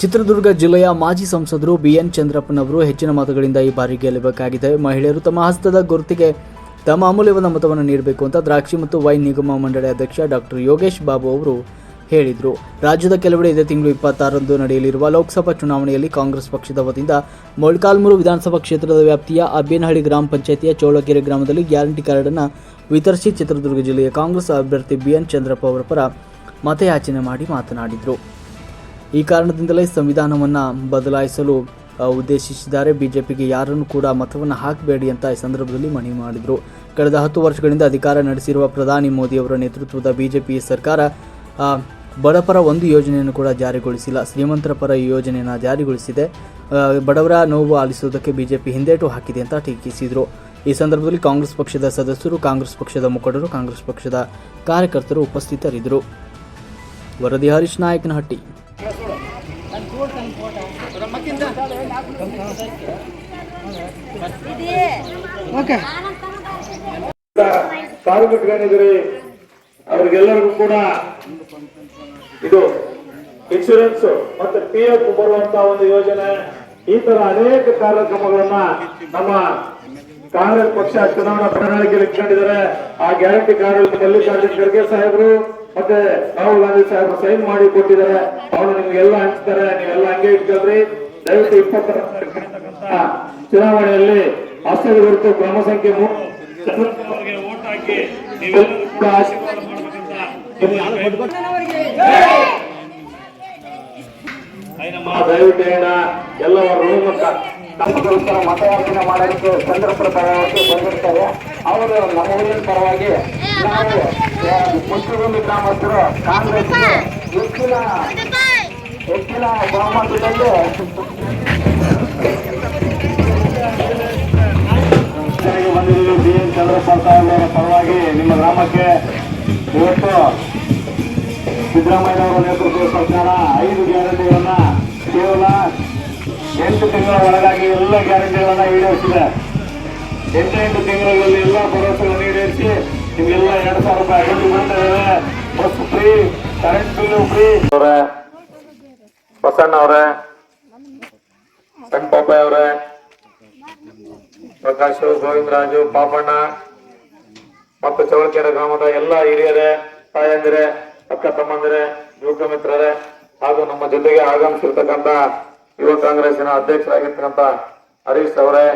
ಚಿತ್ರದುರ್ಗ ಜಿಲ್ಲೆಯ ಮಾಜಿ ಸಂಸದರು ಬಿಎನ್ ಚಂದ್ರಪ್ಪನವರು ಹೆಚ್ಚಿನ ಮತಗಳಿಂದ ಈ ಬಾರಿ ಗೆಲ್ಲಬೇಕಾಗಿದೆ. ಮಹಿಳೆಯರು ತಮ್ಮ ಹಸ್ತದ ಗುರುತಿಗೆ ತಮ್ಮ ಅಮೂಲ್ಯವಾದ ಮತವನ್ನು ನೀಡಬೇಕು ಅಂತ ದ್ರಾಕ್ಷಿ ಮತ್ತು ವೈನ್ ನಿಗಮ ಮಂಡಳಿ ಅಧ್ಯಕ್ಷ ಡಾಕ್ಟರ್ ಯೋಗೇಶ್ ಬಾಬು ಅವರು ಹೇಳಿದರು. ರಾಜ್ಯದ ಕೆಲವೆಡೆ ಇದೇ ತಿಂಗಳು ಇಪ್ಪತ್ತಾರರಂದು ನಡೆಯಲಿರುವ ಲೋಕಸಭಾ ಚುನಾವಣೆಯಲ್ಲಿ ಕಾಂಗ್ರೆಸ್ ಪಕ್ಷದ ವತಿಯಿಂದ ಮೊಳಕಾಲ್ಮೂರು ವಿಧಾನಸಭಾ ಕ್ಷೇತ್ರದ ವ್ಯಾಪ್ತಿಯ ಅಬ್ಬೇನಹಳ್ಳಿ ಗ್ರಾಮ ಪಂಚಾಯಿತಿಯ ಚೋಳಕೆರೆ ಗ್ರಾಮದಲ್ಲಿ ಗ್ಯಾರಂಟಿ ಕಾರ್ಡ್ ಅನ್ನು ವಿತರಿಸಿ ಚಿತ್ರದುರ್ಗ ಜಿಲ್ಲೆಯ ಕಾಂಗ್ರೆಸ್ ಅಭ್ಯರ್ಥಿ ಬಿಎನ್ ಚಂದ್ರಪ್ಪ ಅವರ ಪರ ಮತಯಾಚನೆ ಮಾಡಿ ಮಾತನಾಡಿದರು. ಈ ಕಾರಣದಿಂದಲೇ ಸಂವಿಧಾನವನ್ನು ಬದಲಾಯಿಸಲು ಉದ್ದೇಶಿಸಿದ್ದಾರೆ. ಬಿಜೆಪಿಗೆ ಯಾರನ್ನು ಕೂಡ ಮತವನ್ನು ಹಾಕಬೇಡಿ ಅಂತ ಈ ಸಂದರ್ಭದಲ್ಲಿ ಮನವಿ ಮಾಡಿದರು. ಕಳೆದ ಹತ್ತು ವರ್ಷಗಳಿಂದ ಅಧಿಕಾರ ನಡೆಸಿರುವ ಪ್ರಧಾನಿ ಮೋದಿ ಅವರ ನೇತೃತ್ವದ ಬಿಜೆಪಿ ಸರ್ಕಾರ ಬಡಪರ ಒಂದು ಯೋಜನೆಯನ್ನು ಕೂಡ ಜಾರಿಗೊಳಿಸಿಲ್ಲ. ಶ್ರೀಮಂತರ ಪರ ಈ ಯೋಜನೆಯನ್ನು ಜಾರಿಗೊಳಿಸಿದೆ. ಬಡವರ ನೋವು ಆಲಿಸುವುದಕ್ಕೆ ಬಿಜೆಪಿ ಹಿಂದೇಟು ಹಾಕಿದೆ ಅಂತ ಟೀಕಿಸಿದರು. ಈ ಸಂದರ್ಭದಲ್ಲಿ ಕಾಂಗ್ರೆಸ್ ಪಕ್ಷದ ಸದಸ್ಯರು, ಕಾಂಗ್ರೆಸ್ ಪಕ್ಷದ ಮುಖಂಡರು, ಕಾಂಗ್ರೆಸ್ ಪಕ್ಷದ ಕಾರ್ಯಕರ್ತರು ಉಪಸ್ಥಿತರಿದ್ದರು. ವರದಿ ಹರೀಶ್ ನಾಯಕನಹಟ್ಟಿ. ಕಾರ್ಮಿಕರೇನಿದ್ರಿ ಅವ್ರಿಗೆಲ್ಲರಿಗೂ ಕೂಡ ಇದು ಇನ್ಶೂರೆನ್ಸ್ ಮತ್ತೆ ಪಿ ಎಫ್ ಬರುವಂತ ಒಂದು ಯೋಜನೆ. ಈ ತರ ಅನೇಕ ಕಾರ್ಯಕ್ರಮಗಳನ್ನ ನಮ್ಮ ಕಾಂಗ್ರೆಸ್ ಪಕ್ಷ ಚುನಾವಣಾ ಪ್ರಣಾಳಿಕೆಯಲ್ಲಿ ಇಟ್ಕೊಂಡಿದ್ದಾರೆ. ಆ ಗ್ಯಾರಂಟಿ ಕಾರ್ಡ್ ಮಲ್ಲಿಕಾರ್ಜುನ್ ಖರ್ಗೆ ಸಾಹೇಬರು ಮತ್ತೆ ರಾಹುಲ್ ಗಾಂಧಿ ಸಾಹೇಬರು ಸೈನ್ ಮಾಡಿ ಕೊಟ್ಟಿದ್ದಾರೆ. ಅವರು ನಿಮ್ಗೆಲ್ಲ ಹಂಚ್ತಾರೆ. ನೀವೆಲ್ಲ ಹಂಗೆ ಇಟ್ಕೊಳ್ರಿ. ದಯವಿಟ್ಟು ಇಪ್ಪತ್ತರ ಚುನಾವಣೆಯಲ್ಲಿ ಹಸ್ತದ ಗುರುತು ಕ್ರಮ ಸಂಖ್ಯೆ ಮೂರು. ಹಾಕಿ ಐನಮ್ಮ ದಯವಿಟ್ಟು ಹೇಳ ಎಲ್ಲವರು ನಮಗೋಸ್ಕರ ಮತಯಾಚನೆ ಮಾಡಲಿಕ್ಕೆ ಚಂದ್ರಪುರ ಪರವಾಗಿ ಬಂದಿರ್ತಾರೆ ಅವರು ನಮ್ಮ ಊರಿನ ಪರವಾಗಿ ನಾವು ಮುಸ್ಲಿಂ ಗ್ರಾಮಸ್ಥರು ಕಾಂಗ್ರೆಸ್ ಹೆಚ್ಚಿನ ಹೆಚ್ಚಿನ ಬಹುಮತದಲ್ಲಿ ಬಂದಿದ್ದೀವಿ ಬಿ ಎನ್ ಚಂದ್ರಪ್ಪ ಸಾಹೇಬರ ಪರವಾಗಿ ನಿಮ್ಮ ಗ್ರಾಮಕ್ಕೆ ಇವತ್ತು ಸಿದ್ದರಾಮಯ್ಯ ಅವರ ನೇತೃತ್ವದ ಸರ್ಕಾರ ಐದು ಗ್ಯಾರಂಟಿಗಳನ್ನ ಕೇವಲ ಎಂಟು ತಿಂಗಳ ಒಳಗಾಗಿ ಎಲ್ಲ ಗ್ಯಾರಂಟಿಗಳನ್ನ ಈಡೇರಿಸಿದೆ ಎಂಟು ಎಂಟು ತಿಂಗಳಲ್ಲಿ ಎಲ್ಲ ಭರವಸೆಗಳನ್ನು ಈಡೇರಿಸಿ ನಿಮಗೆಲ್ಲ ಎರಡು ಸಾವಿರ ರೂಪಾಯಿ ಅಗತ್ಯ ಮಾಡ್ತಾ bus free current bill free Basanna ಅವರೇ ಸಣ್ಣ ಅವರೇ, ಪ್ರಕಾಶ್ ಗೋವಿಂದರಾಜು ಪಾಪಣ್ಣ, ಮತ್ತು ಚೌಳಕೆರೆ ಗ್ರಾಮದ ಎಲ್ಲ ಹಿರಿಯರೇ, ತಾಯಂದಿರೆ, ಅಕ್ಕ ತಮ್ಮಂದಿರೆ, ಯುವಕ ಮಿತ್ರರೇ, ಹಾಗೂ ನಮ್ಮ ಜೊತೆಗೆ ಆಗಮಿಸಿರ್ತಕ್ಕಂಥ ಯುವ ಕಾಂಗ್ರೆಸ್ಸಿನ ಅಧ್ಯಕ್ಷರಾಗಿರ್ತಕ್ಕಂಥ ಹರೀಶ್ ಅವರೇ,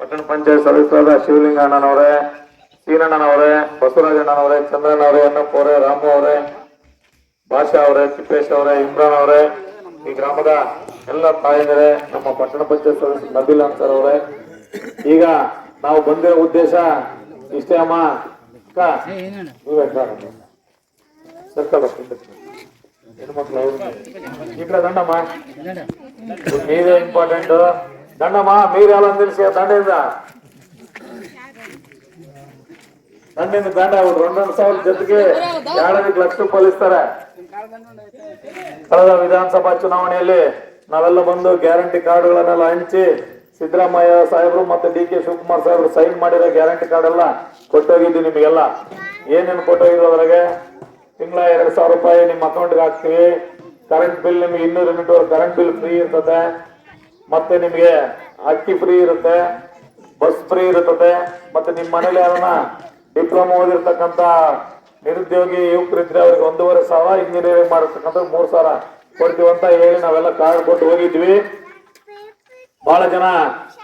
ಪಟ್ಟಣ ಪಂಚಾಯತ್ ಸದಸ್ಯರಾದ ಶಿವಲಿಂಗಣ್ಣನವರೇ, ಸೀನಣ್ಣನವರೇ, ಬಸವರಾಜಣ್ಣನವರೇ, ಚಂದ್ರಣ್ಣವರೇ ಅಣ್ಣಪ್ಪ ಅವರೇ, ರಾಮು ಅವರೇ, ಭಾಷಾ ಅವರೇ ತಿಪ್ಪೇಶ್ ಅವರೇ, ಇಮ್ರಾನ್ ಅವರೇ ಈ ಗ್ರಾಮದ ಎಲ್ಲ ತಾಯಂದರೆ, ನಮ್ಮ ಪಟ್ಟಣ ಪಂಚಾಯತ್ ಸದಸ್ಯ ನಬೀಲ್ ಅನ್ಸರ್ ಅವರೇ, ಈಗ ನಾವು ಬಂದಿರೋ ಉದ್ದೇಶ ಇಷ್ಟೇ ಅಮ್ಮ? ದಂಡಮ್ಮ. ನೀವೇ ಇಂಪಾರ್ಟೆಂಟ್ ದಂಡಮ್ಮ, ಮೀರ್ ಎಲ್ಲ ನಿಲ್ಸಿ ದಂಡಿಂದ ದಂಡಿಂದ ದಂಡ ಅವ್ರು ಒಂದೊಂದು ಸಾವಿರ ಜೊತೆಗೆ ಎರಡನೇ ಲಕ್ಷ ರೂಪಾಯಿ ಇಸ್ತಾರೆ ಕಳೆದ ವಿಧಾನಸಭಾ ಚುನಾವಣೆಯಲ್ಲಿ ನಾವೆಲ್ಲ ಬಂದು ಗ್ಯಾರಂಟಿ ಕಾರ್ಡ್ಗಳನ್ನೆಲ್ಲ ಹಂಚಿ ಸಿದ್ದರಾಮಯ್ಯ ಸಾಹೇಬರು ಮತ್ತೆ ಡಿ ಕೆ ಶಿವಕುಮಾರ್ ಸಾಹೇಬರು ಸೈನ್ ಮಾಡಿರೋ ಗ್ಯಾರಂಟಿ ಕಾರ್ಡ್ ಎಲ್ಲ ಕೊಟ್ಟೋಗಿದ್ವಿ ನಿಮಗೆಲ್ಲ. ಏನೇನು ಕೊಟ್ಟೋಗಿದ್ರು ಅದ್ರಾಗೆ? ತಿಂಗಳ ಎರಡು ಸಾವಿರ ರೂಪಾಯಿ ನಿಮ್ಮ ಅಕೌಂಟ್ಗೆ ಹಾಕ್ತೀವಿ. ಕರೆಂಟ್ ಬಿಲ್ ನಿಮ್ಗೆ ಇನ್ನೂರು ಯೂನಿಟ್ ಕರೆಂಟ್ ಬಿಲ್ ಫ್ರೀ ಇರ್ತದೆ. ಮತ್ತೆ ನಿಮಗೆ ಅಕ್ಕಿ ಫ್ರೀ ಇರುತ್ತೆ, ಬಸ್ ಫ್ರೀ ಇರುತ್ತದೆ. ಮತ್ತೆ ನಿಮ್ಮ ಮನೇಲಿ ಯಾರನ್ನ ಡಿಪ್ಲೊಮಾ ಓದಿರ್ತಕ್ಕಂಥ ನಿರುದ್ಯೋಗಿ ಯುವಕರಿದ್ರೆ ಅವ್ರಿಗೆ ಒಂದೂವರೆ ಸಾವಿರ ಇಂಜಿನಿಯರಿಂಗ್ ಮಾಡಿರ್ತಕ್ಕಂಥ ಮೂರು ಸಾವಿರ ಕೊಡ್ತೀವಿ ಅಂತ ಹೇಳಿ ನಾವೆಲ್ಲ ಕಾರ್ಡ್ ಕೊಟ್ಟು ಹೋಗಿದ್ವಿ. ಬಹಳ ಜನ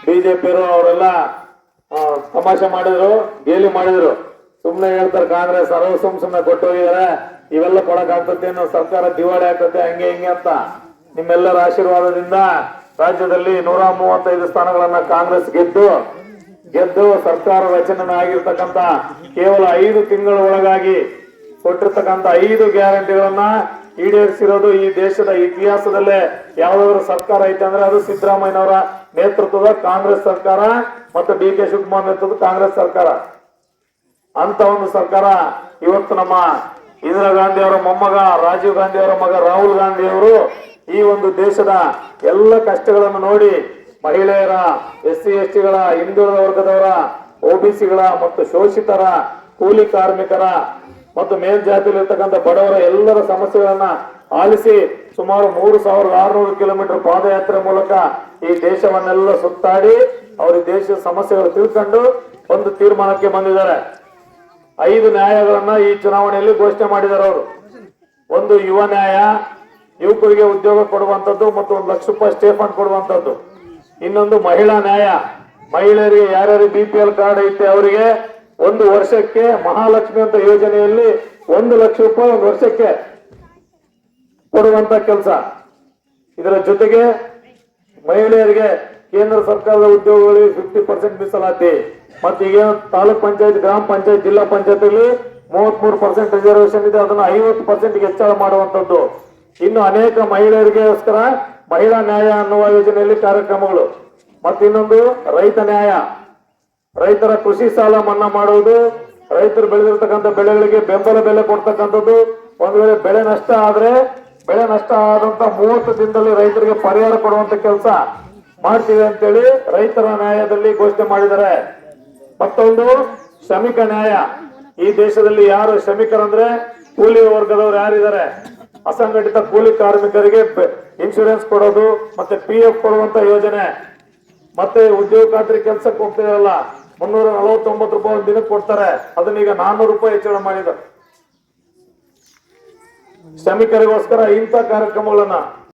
ಬಿಜೆಪಿಯರು ಅವರೆಲ್ಲ ತಮಾಷೆ ಮಾಡಿದ್ರು, ಗೇಲಿ ಮಾಡಿದ್ರು. ಸುಮ್ನೆ ಹೇಳ್ತಾರೆ ಕಾಂಗ್ರೆಸ್ ಅರವ ಸುಮ್ ಸುಮ್ನೆ ಕೊಟ್ಟು ಹೋಗಿದಾರೆ. ಇವೆಲ್ಲ ಕೊಡಕ್ ಅನ್ನೋ ಸರ್ಕಾರ ದಿವಾಳಿ ಆಗ್ತದೆ ಹಂಗೆ ಹಿಂಗೆ ಅಂತ. ನಿಮ್ಮೆಲ್ಲರ ಆಶೀರ್ವಾದದಿಂದ ರಾಜ್ಯದಲ್ಲಿ ನೂರ ಮೂವತ್ತೈದು ಸ್ಥಾನಗಳನ್ನ ಕಾಂಗ್ರೆಸ್ ಗೆದ್ದು ಗೆದ್ದು ಸರ್ಕಾರ ರಚನೆ ಆಗಿರ್ತಕ್ಕಂತ ಕೇವಲ ಐದು ತಿಂಗಳ ಒಳಗಾಗಿ ಕೊಟ್ಟಿರ್ತಕ್ಕಂತ ಐದು ಗ್ಯಾರಂಟಿಗಳನ್ನ ಈಡೇರಿಸಿರೋದು ಈ ದೇಶದ ಇತಿಹಾಸದಲ್ಲೇ ಯಾವ್ದಾದ್ರು ಸರ್ಕಾರ ಐತೆ ಅಂದ್ರೆ ಅದು ಸಿದ್ದರಾಮಯ್ಯನವರ ನೇತೃತ್ವದ ಕಾಂಗ್ರೆಸ್ ಸರ್ಕಾರ ಮತ್ತು ಡಿ ಕೆ ಶಿವಕುಮಾರ್ ನೇತೃತ್ವದ ಕಾಂಗ್ರೆಸ್ ಸರ್ಕಾರ. ಅಂತ ಒಂದು ಸರ್ಕಾರ ಇವತ್ತು ನಮ್ಮ ಇಂದಿರಾ ಗಾಂಧಿ ಅವರ ಮೊಮ್ಮಗ, ರಾಜೀವ್ ಗಾಂಧಿ ಅವರ ಮಗ ರಾಹುಲ್ ಗಾಂಧಿ ಅವರು ಈ ಒಂದು ದೇಶದ ಎಲ್ಲ ಕಷ್ಟಗಳನ್ನು ನೋಡಿ ಮಹಿಳೆಯರ ಎಸ್ ಸಿ ಎಸ್ ಟಿಗಳ ಹಿಂದುಳಿದ ವರ್ಗದವರ ಒಬಿಸಿಗಳ ಮತ್ತು ಶೋಷಿತರ, ಕೂಲಿ ಕಾರ್ಮಿಕರ ಮತ್ತು ಮೇಲ್ಜಾತಿಯಲ್ಲಿ ಇರ್ತಕ್ಕಂಥ ಬಡವರ ಎಲ್ಲರ ಸಮಸ್ಯೆಗಳನ್ನ ಆಲಿಸಿ ಸುಮಾರು ಮೂರು ಸಾವಿರದ ಆರುನೂರು ಕಿಲೋಮೀಟರ್ ಪಾದಯಾತ್ರೆ ಮೂಲಕ ಈ ದೇಶವನ್ನೆಲ್ಲ ಸುತ್ತಾಡಿ ಅವರು ದೇಶದ ಸಮಸ್ಯೆಗಳು ತಿಳ್ಕೊಂಡು ಒಂದು ತೀರ್ಮಾನಕ್ಕೆ ಬಂದಿದ್ದಾರೆ. ಐದು ನ್ಯಾಯಗಳನ್ನ ಈ ಚುನಾವಣೆಯಲ್ಲಿ ಘೋಷಣೆ ಮಾಡಿದ್ದಾರೆ ಅವರು. ಒಂದು ಯುವ ನ್ಯಾಯ, ಯುವಕರಿಗೆ ಉದ್ಯೋಗ ಕೊಡುವಂಥದ್ದು ಮತ್ತು ಒಂದು ಲಕ್ಷ ರೂಪಾಯಿ ಸ್ಟೇಫಂಡ್ ಕೊಡುವಂಥದ್ದು. ಇನ್ನೊಂದು ಮಹಿಳಾ ನ್ಯಾಯ. ಮಹಿಳೆಯರಿಗೆ ಯಾರ್ಯಾರು ಬಿ ಪಿ ಎಲ್ ಕಾರ್ಡ್ ಐತೆ ಅವರಿಗೆ ಒಂದು ವರ್ಷಕ್ಕೆ ಮಹಾಲಕ್ಷ್ಮಿ ಅಂತ ಯೋಜನೆಯಲ್ಲಿ ಒಂದು ಲಕ್ಷ ರೂಪಾಯಿ ಒಂದು ವರ್ಷಕ್ಕೆ ಕೊಡುವಂತ ಕೆಲಸ. ಇದರ ಜೊತೆಗೆ ಮಹಿಳೆಯರಿಗೆ ಕೇಂದ್ರ ಸರ್ಕಾರದ ಉದ್ಯೋಗಗಳಿಗೆ ಫಿಫ್ಟಿ ಪರ್ಸೆಂಟ್ ಮೀಸಲಾತಿ. ಮತ್ತೆ ಈಗ ತಾಲೂಕ್ ಪಂಚಾಯತ್, ಗ್ರಾಮ ಪಂಚಾಯತ್, ಜಿಲ್ಲಾ ಪಂಚಾಯತ್ ಮೂವತ್ ಮೂರು ಪರ್ಸೆಂಟ್ ರಿಸರ್ವೇಶನ್ ಇದೆ. ಅದನ್ನ ಐವತ್ತು ಪರ್ಸೆಂಟ್ ಹೆಚ್ಚಳ ಮಾಡುವಂತದ್ದು ಇನ್ನು ಅನೇಕ ಮಹಿಳೆಯರಿಗೋಸ್ಕರ ಮಹಿಳಾ ನ್ಯಾಯ ಅನ್ನುವ ಯೋಜನೆಯಲ್ಲಿ ಕಾರ್ಯಕ್ರಮಗಳು. ಮತ್ತಿನ್ನೊಂದು ರೈತ ನ್ಯಾಯ. ರೈತರ ಕೃಷಿ ಸಾಲ ಮನ್ನಾ ಮಾಡುವುದು, ರೈತರು ಬೆಳೆದಿರ್ತಕ್ಕಂಥ ಬೆಳೆಗಳಿಗೆ ಬೆಂಬಲ ಬೆಲೆ ಕೊಡ್ತಕ್ಕಂಥದ್ದು, ಒಂದು ವೇಳೆ ಬೆಳೆ ನಷ್ಟ ಆದ್ರೆ, ಬೆಳೆ ನಷ್ಟ ಆದಂತ ಮೂವತ್ತು ದಿನದಲ್ಲಿ ರೈತರಿಗೆ ಪರಿಹಾರ ಕೊಡುವಂತ ಕೆಲಸ ಮಾಡ್ತೀವಿ ಅಂತೇಳಿ ರೈತರ ನ್ಯಾಯದಲ್ಲಿ ಘೋಷಣೆ ಮಾಡಿದ್ದಾರೆ. ಮತ್ತೊಂದು, ಶ್ರಮಿಕ ನ್ಯಾಯ. ಈ ದೇಶದಲ್ಲಿ ಯಾರು ಶ್ರಮಿಕರಂದ್ರೆ, ಕೂಲಿ ವರ್ಗದವ್ರು ಯಾರಿದ್ದಾರೆ? ಅಸಂಘಟಿತ ಕೂಲಿ ಕಾರ್ಮಿಕರಿಗೆ ಇನ್ಶೂರೆನ್ಸ್ ಕೊಡೋದು ಮತ್ತೆ ಪಿ ಎಫ್ ಕೊಡುವಂತ ಯೋಜನೆ. ಮತ್ತೆ ಉದ್ಯೋಗ ಖಾತ್ರಿ ಕೆಲ್ಸಕ್ಕೆ ಹೋಗ್ತಿರಲ್ಲ ಮುನ್ನೂರ ನಲವತ್ತೊಂಬತ್ತು ರೂಪಾಯಿ ಒಂದು ದಿನಕ್ಕೆ ಕೊಡ್ತಾರೆ. ಅದನ್ನ ಈಗ ನಾನ್ನೂರು ರೂಪಾಯಿ ಹೆಚ್ಚಳ ಮಾಡಿದ್ರು ಶ್ರಮಿಕರಿಗೋಸ್ಕರ ಇಂಥ ಕಾರ್ಯಕ್ರಮಗಳನ್ನ